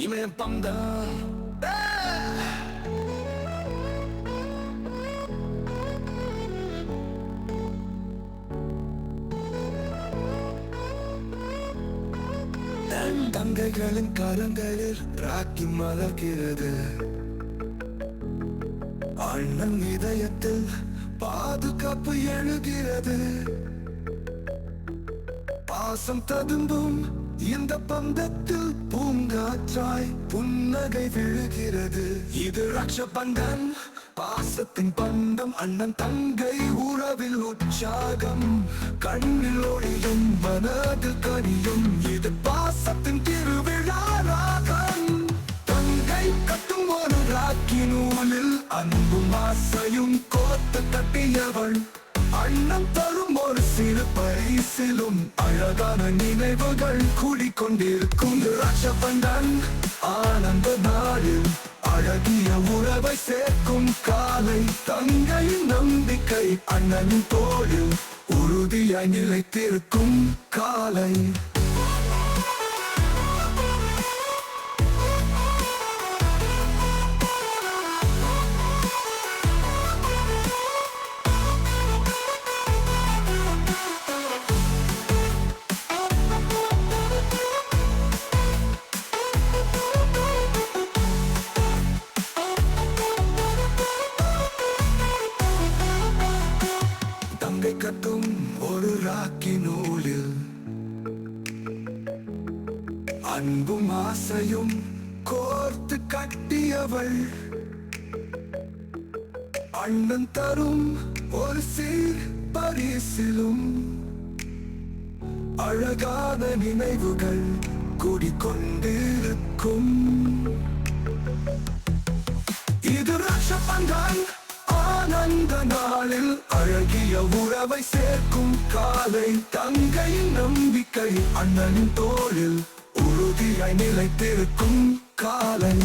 இமய பந்தா. தங்கைகளின் கரங்களில் ராக்கி மலர்கிறது. அண்ணன் இதயத்தில் பாதுகாப்பு எழுகிறது. பாசம் ததும்பும் இந்த பந்தத்தில் பூங்காற்றாய் புன்னகை விழுகிறது. இது ரக்ஷ பந்தன் பாசத்தின் பந்தம் அண்ணன் தங்கை உறவில் உற்சாகம். கண்ணில் ஒளியும் மனதில் கனியும். இது பாசத்தின் திருவிழா ராகம். தங்கை கட்டும் ஒரு ராக்கி நூலில் அன்பும் ஆசையும் கோத்து கட்டியவள். அண்ணன் தரும் ஒரு சிறு பரிசிலும் அழகான நினைவுகள் கூடிக்கொண்டிருக்கும். ரஷபந்தன் ஆனந்த நாளில் அழகிய உறவை சேர்க்கும் காலை தங்கையின் நம்பிக்கை அண்ணனின் தோழில் உறுதியாய் நிலைத்திருக்கும் காலை. இருக்கட்டும் ஒரு ராக்கி நூலில் அன்பும் ஆசையும் கோர்த்து கட்டியவள். அண்ணன் தரும் ஒரு சீர் பரிசிலும். அழகான நினைவுகள் குடிக்கொண்டிருக்கும். இது ரஷபந்தன் ஆனந்த நாளில். அழகிய உறவை சேர்க்கும் காலை தங்கையின் நம்பிக்கை அண்ணனின் தோளில் உறுதியாய் நிலைத்திருக்கும் காலை.